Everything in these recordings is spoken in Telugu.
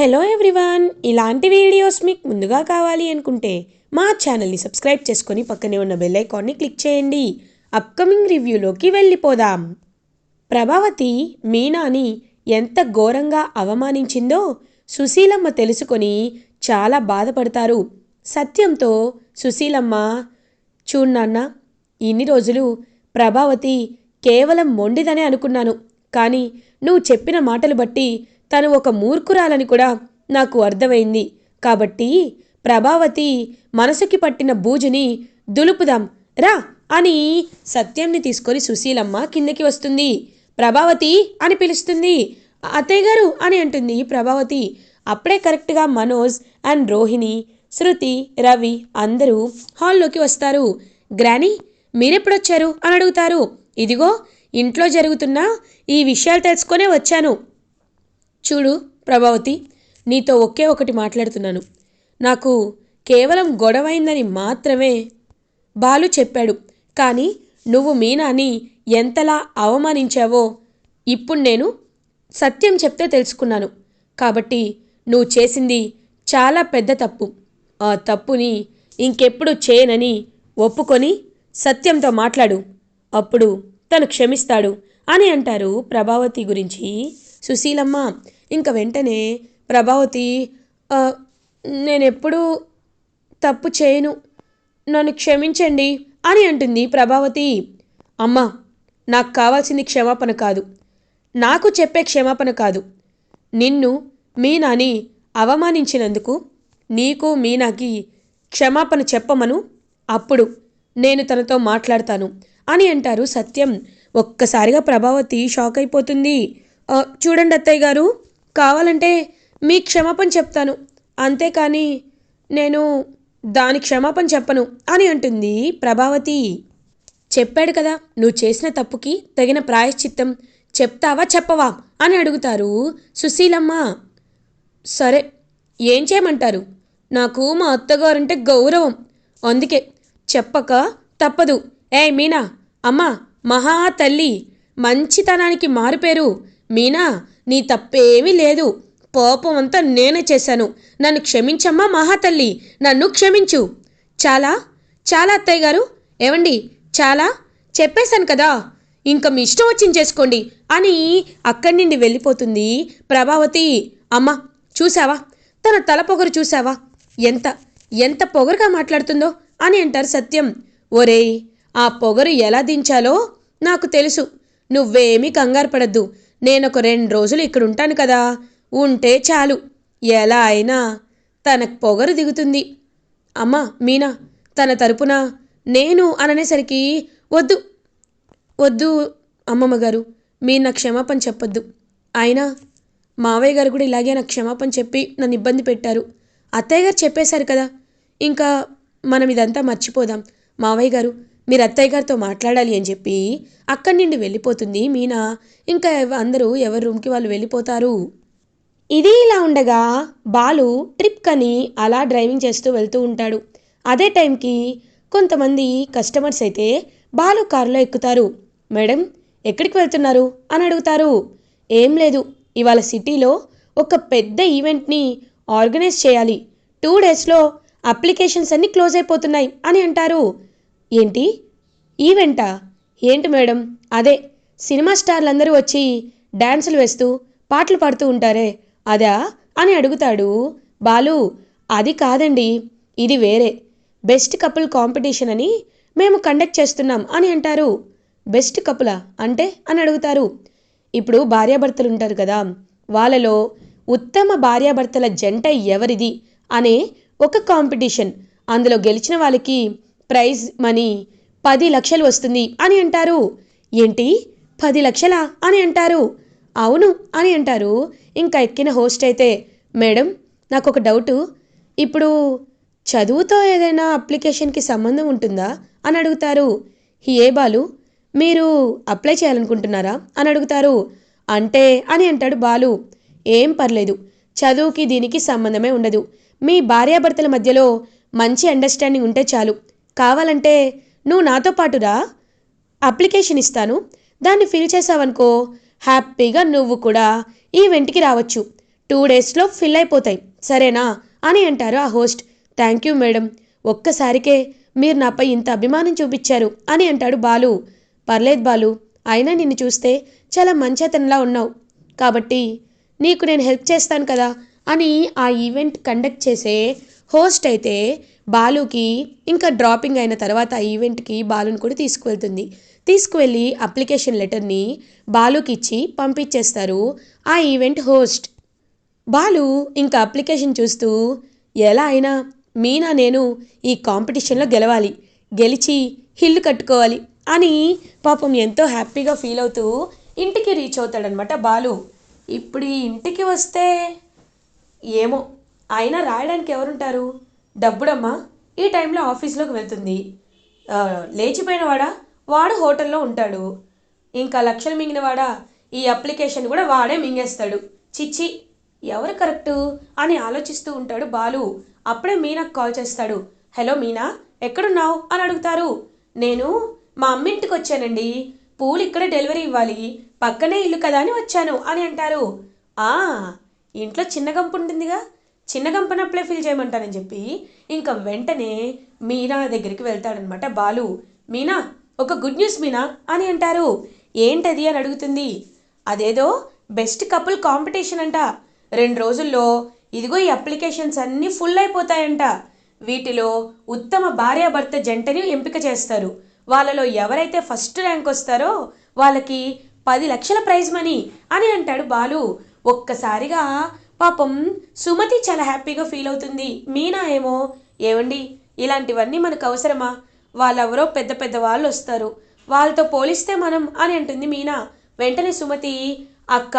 హలో ఎవ్రీవాన్ ఇలాంటి వీడియోస్ మీకు ముందుగా కావాలి అనుకుంటే మా ఛానల్ని సబ్స్క్రైబ్ చేసుకొని పక్కనే ఉన్న బెల్ ఐకాన్ని క్లిక్ చేయండి. అప్కమింగ్ రివ్యూలోకి వెళ్ళిపోదాం. ప్రభావతి మీనాని ఎంత ఘోరంగా అవమానించిందో సుశీలమ్మ తెలుసుకొని చాలా బాధపడతారు. సత్యంతో సుశీలమ్మ చూడు నాన్న ఇన్ని రోజులు ప్రభావతి కేవలం మొండిదనే అనుకున్నాను. కానీ నువ్వు చెప్పిన మాటలు బట్టి తను ఒక మూర్ఖురాలని కూడా నాకు అర్థమైంది. కాబట్టి ప్రభావతి మనసుకి పట్టిన బూజుని దులుపుదాం రా అని సత్యంని తీసుకొని సుశీలమ్మ కిందకి వస్తుంది. ప్రభావతి అని పిలుస్తుంది. అత్తయ్య గారు అని అంటుంది ప్రభావతి. అప్పుడే కరెక్ట్గా మనోజ్ అండ్ రోహిణి శృతి రవి అందరూ హాల్లోకి వస్తారు. గ్రానీ మీరెప్పుడొచ్చారు? అని అడుగుతారు. ఇదిగో ఇంట్లో జరుగుతున్న ఈ విషయాలు తెలుసుకొనే వచ్చాను. చూడు ప్రభావతి నీతో ఒకే ఒకటి మాట్లాడుతున్నాను. నాకు కేవలం గొడవైందని మాత్రమే బాలు చెప్పాడు. కానీ నువ్వు మీనాని ఎంతలా అవమానించావో ఇప్పుడు నేను సత్యం చెప్తే తెలుసుకున్నాను. కాబట్టి నువ్వు చేసింది చాలా పెద్ద తప్పు. ఆ తప్పుని ఇంకెప్పుడు చేయనని ఒప్పుకొని సత్యంతో మాట్లాడు. అప్పుడు తను క్షమిస్తాడు అని అంటారు ప్రభావతి గురించి సుశీలమ్మ ఇంక వెంటనే ప్రభావతి "ఆ, నేనెప్పుడూ తప్పు చేయను. నన్ను క్షమించండి అని అంటుంది ప్రభావతి. అమ్మా నాకు కావాల్సింది క్షమాపణ కాదు. నాకు చెప్పే క్షమాపణ కాదు. నిన్ను మీనాని అవమానించినందుకు నీకు మీనాకి క్షమాపణ చెప్పమను. అప్పుడు నేను తనతో మాట్లాడతాను అని అంటారు సత్యం. ఒక్కసారిగా ప్రభావతి షాక్ అయిపోతుంది. చూడండి అత్తయ్య గారు కావాలంటే మీ క్షమాపణ చెప్తాను. అంతేకాని నేను దాని క్షమాపణ చెప్పను అని అంటుంది ప్రభావతి. చెప్పాడు కదా నువ్వు చేసిన తప్పుకి తగిన ప్రాయశ్చిత్తం చెప్తావా చెప్పవా అని అడుగుతారు సుశీలమ్మ. సరే ఏం చేయమంటారు? నాకు మా అత్తగారంటే గౌరవం. అందుకే చెప్పక తప్పదు. ఏ మీనా అమ్మా మహా తల్లి మంచితనానికి మారుపేరు మీనా నీ తప్పేమీ లేదు. పాపం అంతా నేనే చేశాను. నన్ను క్షమించమ్మా మహాతల్లి. నన్ను క్షమించు. చాలా? చాలా అత్తయ్య గారు. ఏవండి? చాలా? చెప్పేశాను కదా. ఇంకా మీ ఇష్టం వచ్చింది చేసుకోండి అని అక్కడి నుండి వెళ్ళిపోతుంది ప్రభావతి. అమ్మ చూసావా తన తల పొగరు చూసావా ఎంత? ఎంత పొగరుగా మాట్లాడుతుందో అని అంటారు సత్యం. ఒరేయ్ ఆ పొగరు ఎలా దించాలో నాకు తెలుసు. నువ్వేమీ కంగారు పడద్దు. నేను ఒక రెండు రోజులు ఇక్కడ ఉంటాను కదా. ఉంటే చాలు. ఎలా అయినా తనకు పొగరు దిగుతుంది. అమ్మా మీనా తన తరపున? నేను అననేసరికి వద్దు. వద్దు అమ్మమ్మ గారు మీరు నాకు క్షమాపణ చెప్పొద్దు. అయినా మావయ్య గారు కూడా ఇలాగే నాకు క్షమాపణ చెప్పి నన్ను ఇబ్బంది పెట్టారు. అత్తయ్య గారు చెప్పేశారు కదా. ఇంకా మనం ఇదంతా మర్చిపోదాం. మావయ్య గారు మీరు అత్తయ్య గారితో మాట్లాడాలి అని చెప్పి అక్కడి నుండి వెళ్ళిపోతుంది మీనా. ఇంకా అందరూ ఎవరి రూమ్కి వాళ్ళు వెళ్ళిపోతారు? ఇది ఇలా ఉండగా బాలు ట్రిప్ కని అలా డ్రైవింగ్ చేస్తూ వెళ్తూ ఉంటాడు. అదే టైంకి కొంతమంది కస్టమర్స్ అయితే బాలు కారులో ఎక్కుతారు. మేడం ఎక్కడికి వెళ్తున్నారు? అని అడుగుతారు. ఏం లేదు ఇవాళ సిటీలో ఒక పెద్ద ఈవెంట్ని ఆర్గనైజ్ చేయాలి. టూ డేస్లో అప్లికేషన్స్ అన్నీ క్లోజ్ అయిపోతున్నాయి అని అంటారు. ఏంటి? ఈవెంటా ఏంటి మేడం? అదే సినిమా స్టార్లందరూ వచ్చి డ్యాన్సులు వేస్తూ పాటలు పాడుతూ ఉంటారే. అదా? అని అడుగుతాడు. బాలు అది కాదండి ఇది వేరే. బెస్ట్ కపుల్ కాంపిటీషన్ అని మేము కండక్ట్ చేస్తున్నాం అని అంటారు. బెస్ట్ కపులా? అంటే? అని అడుగుతారు. ఇప్పుడు భార్యాభర్తలు ఉంటారు కదా వాళ్ళలో ఉత్తమ భార్యాభర్తల జంట ఎవరిది? అనే ఒక కాంపిటీషన్. అందులో గెలిచిన వాళ్ళకి ప్రైజ్ మనీ. పది లక్షలు వస్తుంది అని అంటారు. ఏంటి? పది లక్షలా అని అంటారు. అవును అని అంటారు. ఇంకా ఎక్కిన హోస్ట్ అయితే మేడం నాకు ఒక డౌటు. ఇప్పుడు చదువుతో ఏదైనా అప్లికేషన్కి సంబంధం ఉంటుందా? అని అడుగుతారు. ఏ బాలు మీరు అప్లై చేయాలనుకుంటున్నారా? అని అడుగుతారు. అంటే అని అంటాడు బాలు. ఏం పర్లేదు. చదువుకి దీనికి సంబంధమే ఉండదు. మీ భార్యాభర్తల మధ్యలో మంచి అండర్స్టాండింగ్ ఉంటే చాలు. కావాలంటే నువ్వు నాతో పాటు రా అప్లికేషన్ ఇస్తాను. దాన్ని ఫిల్ చేసావనుకో హ్యాపీగా నువ్వు కూడా ఈవెంట్కి రావచ్చు. టూ డేస్లో ఫిల్ అయిపోతాయి. సరేనా? అని అంటారు ఆ హోస్ట్. Thank you madam. ఒక్కసారికే మీరు నాపై ఇంత అభిమానం చూపించారు అని అంటాడు బాలు. పర్లేదు బాలు. అయినా నిన్ను చూస్తే చాలా మంచి అతనిలా ఉన్నావు. కాబట్టి నీకు నేను హెల్ప్ చేస్తాను కదా అని ఆ ఈవెంట్ కండక్ట్ చేసే హోస్ట్ అయితే బాలుకి ఇంకా డ్రాపింగ్ అయిన తర్వాత ఆ ఈవెంట్కి బాలుని కూడా తీసుకువెళ్తుంది. తీసుకువెళ్ళి అప్లికేషన్ లెటర్ని బాలుకి ఇచ్చి పంపించేస్తారు ఆ ఈవెంట్ హోస్ట్ బాలు ఇంకా అప్లికేషన్ చూస్తూ ఎలా అయినా మీనా నేను ఈ కాంపిటీషన్లో గెలవాలి గెలిచి హిల్లు కట్టుకోవాలి అని పాపం ఎంతో హ్యాపీగా ఫీల్ అవుతూ ఇంటికి రీచ్ అవుతాడనమాట బాలు. ఇప్పుడు ఈ ఇంటికి వస్తే ఏమో అయినా రాయడానికి ఎవరుంటారు? డబ్బుడమ్మా ఈ టైంలో ఆఫీస్లోకి వెళ్తుంది. లేచిపోయినవాడా? లేచిపోయిన వాడు హోటల్లో ఉంటాడు. ఇంకా లక్షలు మింగినవాడా? ఈ అప్లికేషన్ కూడా వాడే మింగేస్తాడు. చిచ్చి ఎవరు కరెక్టు? అని ఆలోచిస్తూ ఉంటాడు బాలు. అప్పుడే మీనాకు కాల్ చేస్తాడు. హలో మీనా ఎక్కడున్నావు? అని అడుగుతారు. నేను మా అమ్మింటికి వచ్చానండి. పూలు ఇక్కడ డెలివరీ ఇవ్వాలి. పక్కనే ఇల్లు కదా అని వచ్చాను అని అంటారు. ఆ ఇంట్లో చిన్న గంపు ఉంటుందిగా. చిన్న కంపెనీ అప్లై ఫిల్ చేయమంటానని చెప్పి ఇంకా వెంటనే మీనా దగ్గరికి వెళ్తాడనమాట. బాలు మీనా ఒక గుడ్ న్యూస్ మీనా అని అంటారు. ఏంటది? అని అడుగుతుంది. అదేదో బెస్ట్ కపుల్ కాంపిటీషన్ అంట. రెండు రోజుల్లో ఇదిగో ఈ అప్లికేషన్స్ అన్నీ ఫుల్ అయిపోతాయంట. వీటిలో ఉత్తమ భార్యాభర్త జంటని ఎంపిక చేస్తారు. వాళ్ళలో ఎవరైతే ఫస్ట్ ర్యాంక్ వస్తారో వాళ్ళకి పది లక్షల ప్రైజ్ మనీ అని అంటాడు బాలు. ఒక్కసారిగా పాపం సుమతి చాలా హ్యాపీగా ఫీల్ అవుతుంది. మీనా ఏమో ఏమండి ఇలాంటివన్నీ మనకు అవసరమా? వాళ్ళెవరో పెద్ద పెద్ద వాళ్ళు వస్తారు. వాళ్ళతో పోలిస్తే మనం అని అంటుంది మీనా. వెంటనే సుమతి అక్క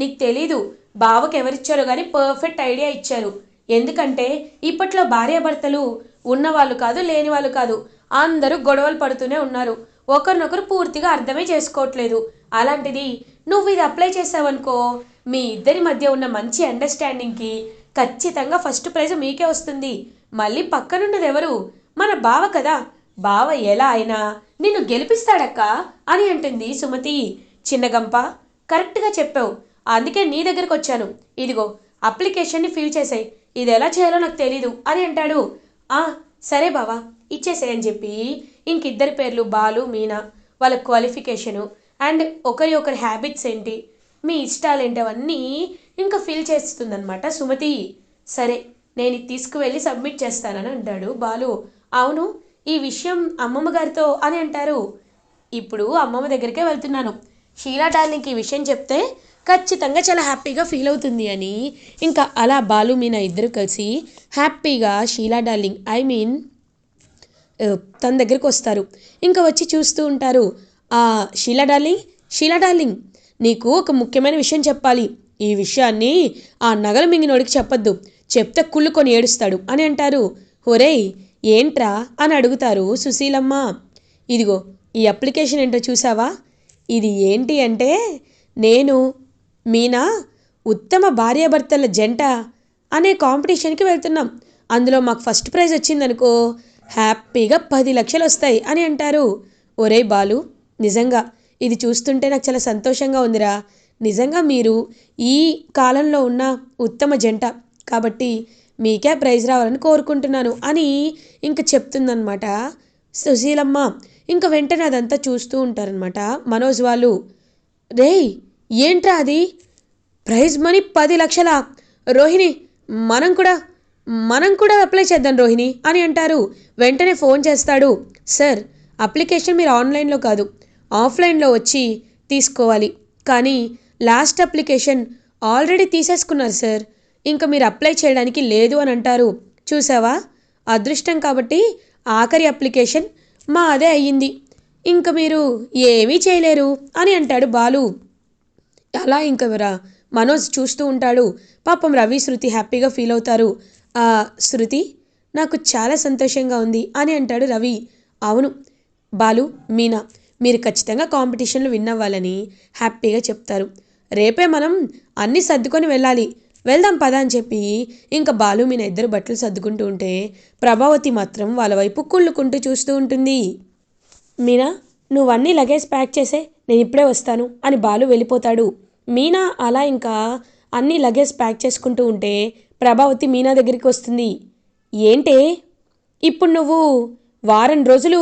నీకు తెలీదు బావకి ఎవరిచ్చారో కానీ పర్ఫెక్ట్ ఐడియా ఇచ్చారు. ఎందుకంటే ఇప్పట్లో భార్యాభర్తలు ఉన్నవాళ్ళు కాదు లేని వాళ్ళు కాదు. అందరూ గొడవలు పడుతూనే ఉన్నారు. ఒకరినొకరు పూర్తిగా అర్థమే చేసుకోవట్లేదు. అలాంటిది నువ్వు ఇది అప్లై చేసావనుకో మీ ఇద్దరి మధ్య ఉన్న మంచి అండర్స్టాండింగ్కి ఖచ్చితంగా ఫస్ట్ ప్రైజ్ మీకే వస్తుంది. మళ్ళీ పక్కనున్నది ఎవరు? మన బావ కదా. బావ ఎలా అయినా నిన్ను గెలిపిస్తాడక్క అని అంటుంది సుమతి. చిన్నగంప కరెక్ట్గా చెప్పావు. అందుకే నీ దగ్గరకు వచ్చాను. ఇదిగో అప్లికేషన్ని ఫిల్ చేసాయి. ఇది ఎలా చేయాలో నాకు తెలీదు అని అంటాడు. ఆ సరే బావా ఇచ్చేసేయని అని చెప్పి ఇంకిద్దరి పేర్లు బాలు మీనా వాళ్ళ క్వాలిఫికేషను అండ్ ఒకరి ఒకరి హ్యాబిట్స్ ఏంటి? మీ ఇష్టాలు ఏంటివన్నీ ఇంకా ఫిల్ చేస్తుందన్నమాట. సుమతి సరే నేను ఇది తీసుకువెళ్ళి సబ్మిట్ చేస్తానని అంటాడు. బాలు అవును ఈ విషయం అమ్మమ్మ గారితో అని అంటారు. ఇప్పుడు అమ్మమ్మ దగ్గరికే వెళ్తున్నాను. షీలా డార్లింగ్కి ఈ విషయం చెప్తే ఖచ్చితంగా చాలా హ్యాపీగా ఫీల్ అవుతుంది అని. ఇంకా అలా బాలు మీనా ఇద్దరు కలిసి హ్యాపీగా షీలా డార్లింగ్ ఐ మీన్ తన దగ్గరికి వస్తారు. ఇంకా వచ్చి చూస్తూ ఉంటారు. షీలా డార్లింగ్ షీలా డార్లింగ్ నీకు ఒక ముఖ్యమైన విషయం చెప్పాలి. ఈ విషయాన్ని ఆ నగలు మింగినోడికి చెప్పొద్దు. చెప్తే కుళ్ళుకొని ఏడుస్తాడు అని అంటారు. ఒరేయ్ ఏంట్రా అని అడుగుతారు సుశీలమ్మ. ఇదిగో ఈ అప్లికేషన్ ఏంటో చూసావా ఇది ఏంటి అంటే నేను మీనా ఉత్తమ భార్యాభర్తల జంట అనే కాంపిటీషన్కి వెళ్తున్నాం. అందులో మాకు ఫస్ట్ ప్రైజ్ వచ్చిందనుకో హ్యాపీగా పది లక్షలు వస్తాయి అని అంటారు. ఒరే బాలు నిజంగా ఇది చూస్తుంటే నాకు చాలా సంతోషంగా ఉందిరా. నిజంగా మీరు ఈ కాలంలో ఉన్న ఉత్తమ జంట. కాబట్టి మీకే ప్రైజ్ రావాలని కోరుకుంటున్నాను అని ఇంక చెప్తుందనమాట సుశీలమ్మ ఇంకా వెంటనే అదంతా చూస్తూ ఉంటారనమాట మనోజ్ వాళ్ళు రేయ్ ఏంట్రా అది? ప్రైజ్ మనీ పది లక్షల? రోహిణి మనం కూడా మనం కూడా అప్లై చేద్దాం రోహిణి అని అంటారు. వెంటనే ఫోన్ చేస్తాడు. సార్ అప్లికేషన్ మీరు ఆన్లైన్లో కాదు. ఆఫ్లైన్లో వచ్చి తీసుకోవాలి. కానీ లాస్ట్ అప్లికేషన్ ఆల్రెడీ తీసేసుకున్నారు సార్. ఇంకా మీరు అప్లై చేయడానికి లేదు అని అంటారు. చూసావా? అదృష్టం కాబట్టి ఆఖరి అప్లికేషన్ మా అదే అయ్యింది. ఇంకా మీరు ఏమీ చేయలేరు అని అంటాడు బాలు. అలా ఇంకెవరా మనోజ్ చూస్తూ ఉంటాడు. పాపం రవి శృతి హ్యాపీగా ఫీల్ అవుతారు. "ఆ, శృతి నాకు చాలా సంతోషంగా ఉంది అని అంటాడు రవి. అవును బాలు మీనా మీరు ఖచ్చితంగా కాంపిటీషన్లు విన్ అవ్వాలని హ్యాపీగా చెప్తారు. రేపే మనం అన్నీ సర్దుకొని వెళ్ళాలి. వెళ్దాం పదా అని చెప్పి ఇంకా బాలు మీనా ఇద్దరు బట్టలు సర్దుకుంటూ ఉంటే ప్రభావతి మాత్రం వాళ్ళ వైపు కుళ్ళుకుంటూ చూస్తూ ఉంటుంది. మీనా నువ్వు అన్నీ లగేజ్ ప్యాక్ చేసే నేను ఇప్పుడే వస్తాను అని బాలు వెళ్ళిపోతాడు. మీనా అలా ఇంకా అన్నీ లగేజ్ ప్యాక్ చేసుకుంటూ ఉంటే ప్రభావతి మీనా దగ్గరికి వస్తుంది. ఏంటే? ఇప్పుడు నువ్వు వారం రోజులు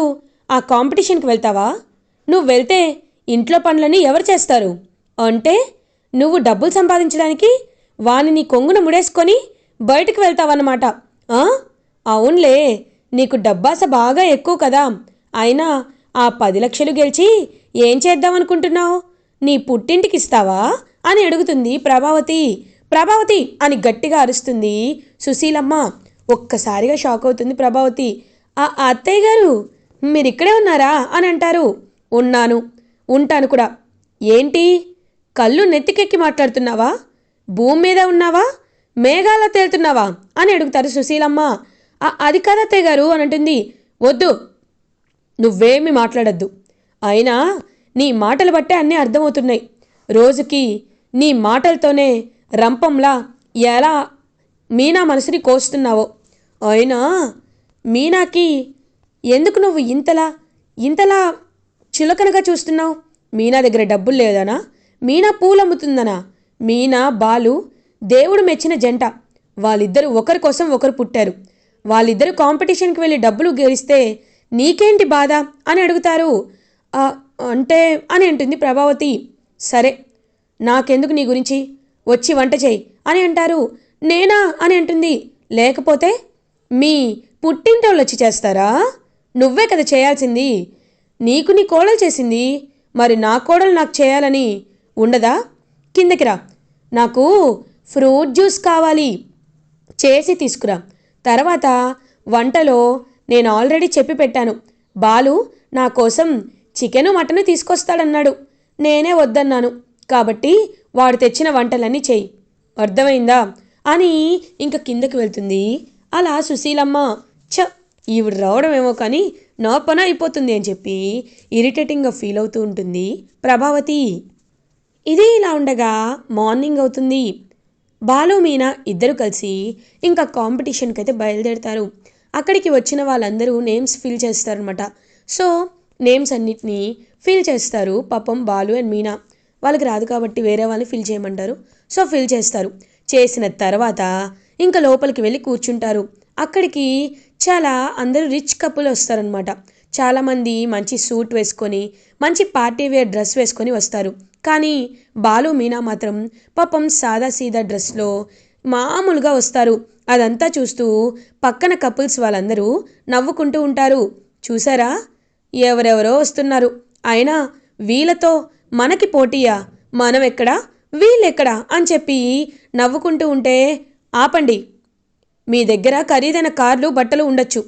ఆ కాంపిటీషన్కి వెళ్తావా? నువ్వు వెళ్తే ఇంట్లో పనులని ఎవరు చేస్తారు? అంటే నువ్వు డబ్బులు సంపాదించడానికి వాని నీ కొంగున ముడేసుకొని బయటకు వెళ్తావన్నమాట. ఆ? అవునులే నీకు డబ్బాస బాగా ఎక్కువ కదా. అయినా ఆ పది లక్షలు గెలిచి ఏం చేద్దామనుకుంటున్నావు? నీ పుట్టింటికి ఇస్తావా? అని అడుగుతుంది ప్రభావతి. ప్రభావతి అని గట్టిగా అరుస్తుంది సుశీలమ్మ. ఒక్కసారిగా షాక్ అవుతుంది ప్రభావతి. ఆ అత్తయ్య గారు మీరిక్కడే ఉన్నారా? అని అంటారు. ఉన్నాను. ఉంటాను కూడా. ఏంటి? కళ్ళు నెత్తికెక్కి మాట్లాడుతున్నావా? భూమి మీద ఉన్నావా? మేఘాల తేలుతున్నావా? అని అడుగుతారు సుశీలమ్మ. "ఆ, అది కాదు గారు? అని అంటుంది. వద్దు. నువ్వేమి మాట్లాడద్దు. అయినా నీ మాటలు బట్టే అన్నీ అర్థమవుతున్నాయి. రోజుకి నీ మాటలతోనే రంపంలా ఎలా మీనా మనసుని కోస్తున్నావో. అయినా మీనాకి ఎందుకు నువ్వు ఇంతలా ఇంతలా చులకనగా చూస్తున్నావు? మీనా దగ్గర డబ్బులు లేదనా? మీనా పూలు అమ్ముతుందనా మీనా బాలు దేవుడు మెచ్చిన జంట. వాళ్ళిద్దరూ ఒకరి కోసం ఒకరు పుట్టారు. వాళ్ళిద్దరు కాంపిటీషన్కి వెళ్ళి డబ్బులు గెలిస్తే నీకేంటి బాధ? అని అడుగుతారు. అంటే అని అంటుంది ప్రభావతి. సరే నాకెందుకు నీ గురించి? వచ్చి వంట చేయి అని అంటారు. నేనా? అని అంటుంది. లేకపోతే మీ పుట్టింటోళ్ళు వచ్చి చేస్తారా? నువ్వే కదా చేయాల్సింది. నీకు నీ కోడలు చేసింది మరి నా కోడలు నాకు చేయాలని ఉండదా? కిందకి రా. నాకు ఫ్రూట్ జ్యూస్ కావాలి. చేసి తీసుకురా. తర్వాత వంటలో నేను ఆల్రెడీ చెప్పి పెట్టాను. బాలు నా కోసం చికెను మటను తీసుకొస్తాడన్నాడు. నేనే వద్దన్నాను. కాబట్టి వాడు తెచ్చిన వంటలన్నీ చెయ్యి అర్థమైందా? అని ఇంక కిందకి వెళ్తుంది. అలా సుశీలమ్మ చ ఈవిడ రావడమేమో కానీ నా పని అయిపోతుంది అని చెప్పి ఇరిటేటింగ్గా ఫీల్ అవుతూ ఉంటుంది ప్రభావతి. ఇది ఇలా ఉండగా మార్నింగ్ అవుతుంది. బాలు మీనా ఇద్దరు కలిసి ఇంకా కాంపిటీషన్కి అయితే బయలుదేరుతారు. అక్కడికి వచ్చిన వాళ్ళందరూ నేమ్స్ ఫిల్ చేస్తారనమాట సో నేమ్స్ అన్నిటినీ ఫిల్ చేస్తారు పాపం బాలు అండ్ మీనా. వాళ్ళకి రాదు కాబట్టి వేరే వాళ్ళని ఫిల్ చేయమంటారు. సో ఫిల్ చేస్తారు. చేసిన తర్వాత ఇంకా లోపలికి వెళ్ళి కూర్చుంటారు. అక్కడికి చాలా అందరూ రిచ్ కపుల్ వస్తారనమాట చాలామంది మంచి సూట్ వేసుకొని మంచి పార్టీ వేర్ డ్రెస్ వేసుకొని వస్తారు. కానీ బాలు మీనా మాత్రం పాపం సాదా సీదా డ్రెస్లో మామూలుగా వస్తారు. అదంతా చూస్తూ పక్కన కపుల్స్ వాళ్ళందరూ నవ్వుకుంటూ ఉంటారు. చూసారా? ఎవరెవరో వస్తున్నారు. అయినా వీళ్ళతో మనకి పోటీయా? మనం ఎక్కడా వీళ్ళెక్కడా? అని చెప్పి నవ్వుకుంటూ ఉంటే ఆపండి. మీ దగ్గర ఖరీదైన కార్లు బట్టలు ఉండొచ్చు.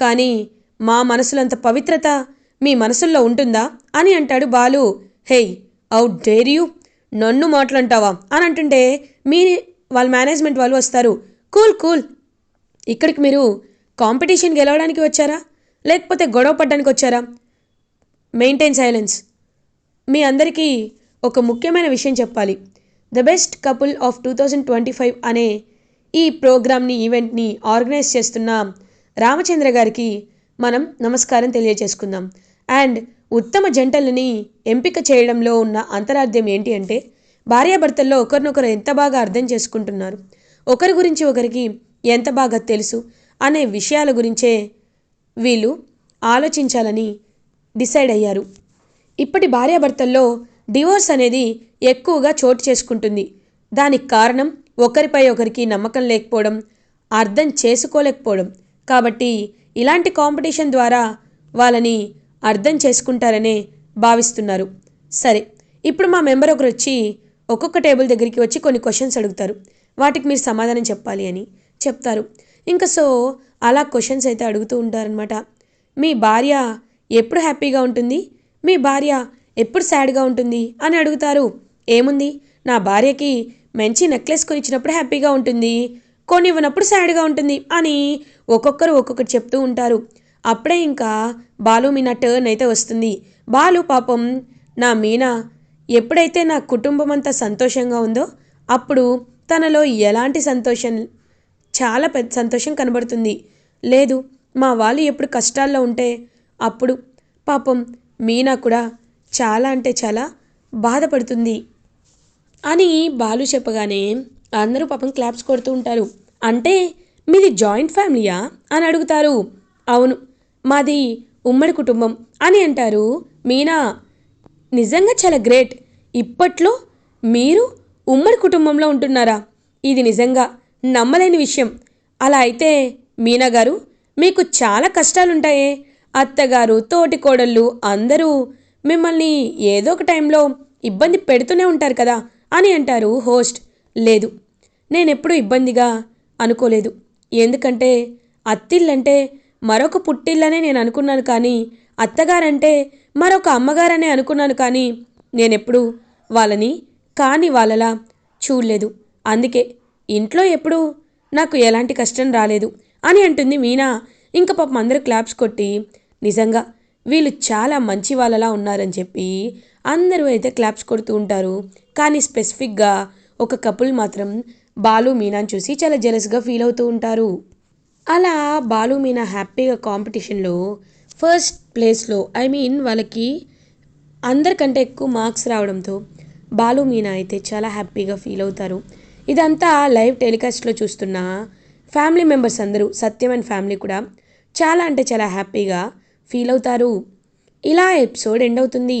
కానీ మా మనసులంత పవిత్రత మీ మనసుల్లో ఉంటుందా? అని అంటాడు Balu. Hey how dare you? నన్ను మాట్లాంటావా అని అంటుంటే మీ వాళ్ళ మేనేజ్మెంట్ వాళ్ళు వస్తారు. Cool cool. ఇక్కడికి మీరు కాంపిటీషన్ గెలవడానికి వచ్చారా? లేకపోతే గొడవ పడ్డానికి వచ్చారా? Maintain silence. మీ అందరికీ ఒక ముఖ్యమైన విషయం చెప్పాలి. The best couple of two thousand twenty five అనే ఈ ప్రోగ్రామ్ని ఈవెంట్ని ఆర్గనైజ్ చేస్తున్న రామచంద్ర గారికి మనం నమస్కారం తెలియజేసుకుందాం. అండ్ ఉత్తమ జంటలని ఎంపిక చేయడంలో ఉన్న అంతరార్థం ఏంటి అంటే భార్యాభర్తల్లో ఒకరినొకరు ఎంత బాగా అర్థం చేసుకుంటున్నారు? ఒకరి గురించి ఒకరికి ఎంత బాగా తెలుసు? అనే విషయాల గురించే వీళ్ళు ఆలోచించాలని డిసైడ్ అయ్యారు. ఇప్పటి భార్యాభర్తల్లో డివోర్స్ అనేది ఎక్కువగా చోటు చేసుకుంటుంది. దానికి కారణం ఒకరిపై ఒకరికి నమ్మకం లేకపోవడం అర్థం చేసుకోలేకపోవడం. కాబట్టి ఇలాంటి కాంపిటీషన్ ద్వారా వాళ్ళని అర్థం చేసుకుంటారనే భావిస్తున్నారు. సరే ఇప్పుడు మా మెంబర్ ఒకరు వచ్చి ఒక్కొక్క టేబుల్ దగ్గరికి వచ్చి కొన్ని క్వశ్చన్స్ అడుగుతారు. వాటికి మీరు సమాధానం చెప్పాలి అని చెప్తారు. ఇంకా సో అలా క్వశ్చన్స్ అయితే అడుగుతూ ఉంటారనమాట మీ భార్య ఎప్పుడు హ్యాపీగా ఉంటుంది? మీ భార్య ఎప్పుడు సాడ్గా ఉంటుంది అని అడుగుతారు. ఏముంది? నా భార్యకి మంచి నెక్లెస్ కొనిచ్చినప్పుడు హ్యాపీగా ఉంటుంది. కొనివ్వనప్పుడు సాడ్గా ఉంటుంది అని ఒక్కొక్కరు ఒక్కొక్కరు చెప్తూ ఉంటారు. అప్పుడే ఇంకా బాలు మీనా టర్న్ అయితే వస్తుంది. బాలు పాపం నా మీనా ఎప్పుడైతే నా కుటుంబం అంతా సంతోషంగా ఉందో అప్పుడు తనలో ఎలాంటి సంతోషం చాలా పెద్ద సంతోషం కనబడుతుంది. లేదు మా వాళ్ళు ఎప్పుడు కష్టాల్లో ఉంటే అప్పుడు పాపం మీనా కూడా చాలా అంటే చాలా బాధపడుతుంది. అని బాలు చెప్పగానే అందరూ పాపం క్లాప్స్ కొడుతూ ఉంటారు. అంటే మీది జాయింట్ ఫ్యామిలీయా? అని అడుగుతారు. అవును మాది ఉమ్మడి కుటుంబం అని అంటారు మీనా. నిజంగా చాలా గ్రేట్. ఇప్పట్లో మీరు ఉమ్మడి కుటుంబంలో ఉంటున్నారా? ఇది నిజంగా నమ్మలేని విషయం. అలా అయితే మీనా గారు మీకు చాలా కష్టాలుంటాయే. అత్తగారు తోటి కోడళ్ళు అందరూ మిమ్మల్ని ఏదో ఒక టైంలో ఇబ్బంది పెడుతూనే ఉంటారు కదా. అని అంటారు హోస్ట్. లేదు నేనెప్పుడు ఇబ్బందిగా అనుకోలేదు. ఎందుకంటే అత్తిళ్ళంటే మరొక పుట్టిల్లనే నేను అనుకున్నాను కానీ అత్తగారంటే మరొక అమ్మగారనే అనుకున్నాను కానీ నేనెప్పుడు వాళ్ళని కాని వాళ్ళలా చూడలేదు. అందుకే ఇంట్లో ఎప్పుడూ నాకు ఎలాంటి కష్టం రాలేదు అని అంటుంది మీనా. ఇంకా పాపం అందరూ క్లాప్స్ కొట్టి నిజంగా వీళ్ళు చాలా మంచి వాళ్ళలా ఉన్నారని చెప్పి అందరూ అయితే క్లాప్స్ కొడుతూ ఉంటారు. కానీ స్పెసిఫిక్గా ఒక కపుల్ మాత్రం బాలు మీనాని చూసి చాలా జెలస్గా ఫీల్ అవుతూ ఉంటారు. అలా బాలు మీనా హ్యాపీగా కాంపిటీషన్లో ఫస్ట్ ప్లేస్లో ఐ మీన్ వాళ్ళకి అందరికంటే ఎక్కువ మార్క్స్ రావడంతో బాలు మీనా అయితే చాలా హ్యాపీగా ఫీల్ అవుతారు. ఇదంతా లైవ్ టెలికాస్ట్లో చూస్తున్న ఫ్యామిలీ మెంబర్స్ అందరూ సత్యం అండ్ ఫ్యామిలీ కూడా చాలా అంటే చాలా హ్యాపీగా ఫీల్ అవుతారు. ఇలా ఎపిసోడ్ ఎండ్ అవుతుంది.